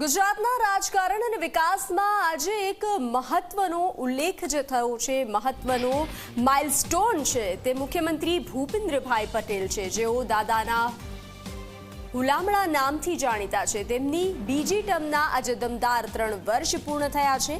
ગુજરાતના રાજકારણ અને વિકાસમાં આજે એક મહત્વનો ઉલ્લેખ જે થયો છે, મહત્વનો માઇલસ્ટોન છે તે મુખ્યમંત્રી ભૂપેન્દ્રભાઈ પટેલ છે. જેઓ દાદાના હુલામણા નામથી જાણીતા છે. તેમની બીજી ટર્મના આજે દમદાર ત્રણ વર્ષ પૂર્ણ થયા છે.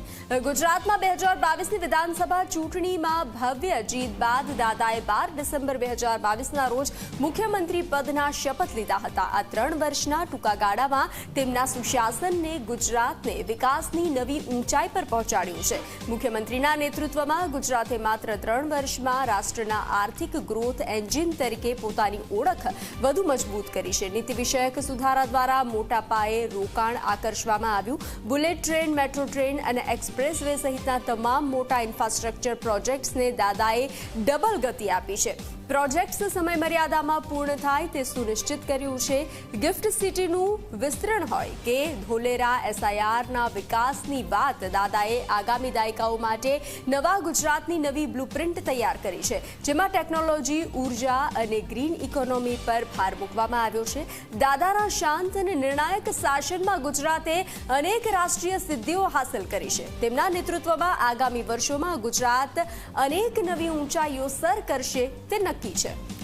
ગુજરાતમાં બે હજાર બાવીસની વિધાનસભા ચૂંટણીમાં ભવ્ય જીત બાદ દાદાએ બાર ડિસેમ્બર બે હજાર બાવીસના રોજ મુખ્યમંત્રી પદના શપથ લીધા હતા. આ ત્રણ વર્ષના ટૂંકા ગાળામાં તેમના સુશાસનને ગુજરાતને વિકાસની નવી ઊંચાઈ પર પહોંચાડ્યું છે. મુખ્યમંત્રીના નેતૃત્વમાં ગુજરાતે માત્ર ત્રણ વર્ષમાં રાષ્ટ્રના આર્થિક ગ્રોથ એન્જિન તરીકે પોતાની ઓળખ વધુ મજબૂત કરી છે. નીતિ વિષયક સુધારા દ્વારા મોટા પાયે રોકાણ આકર્ષવામાં આવ્યું. બુલેટ ટ્રેન, મેટ્રો ટ્રેન અને એક્સપ્રેસ વે સહિતના તમામ મોટા ઇન્ફ્રાસ્ટ્રક્ચર પ્રોજેક્ટ્સને દાદાએ ડબલ ગતિ આપી છે. પ્રોજેક્ટ્સ સમય મર્યાદામાં પૂર્ણ થાય તે સુનિશ્ચિત કર્યું છે. ગિફ્ટ સિટીનું વિસ્તરણ હોય કે ધોલેરા એસઆઈઆરના વિકાસની વાત દાદાએ આગામી દાયકાઓ માટે નવા ગુજરાતની નવી બ્લુપ્રિન્ટ તૈયાર કરી છે, જેમાં ટેકનોલોજી ઊર્જા અને ગ્રીન ઇકોનોમી પર ભાર મૂકવામાં આવ્યો છે. દાદાના શાંત અને નિર્ણાયક શાસનમાં ગુજરાતે અનેક રાષ્ટ્રીય સિદ્ધિઓ હાંસલ કરી છે. તેમના નેતૃત્વમાં આગામી વર્ષોમાં ગુજરાત અનેક નવી ઊંચાઈઓ સર કરશે તે નક્કી છે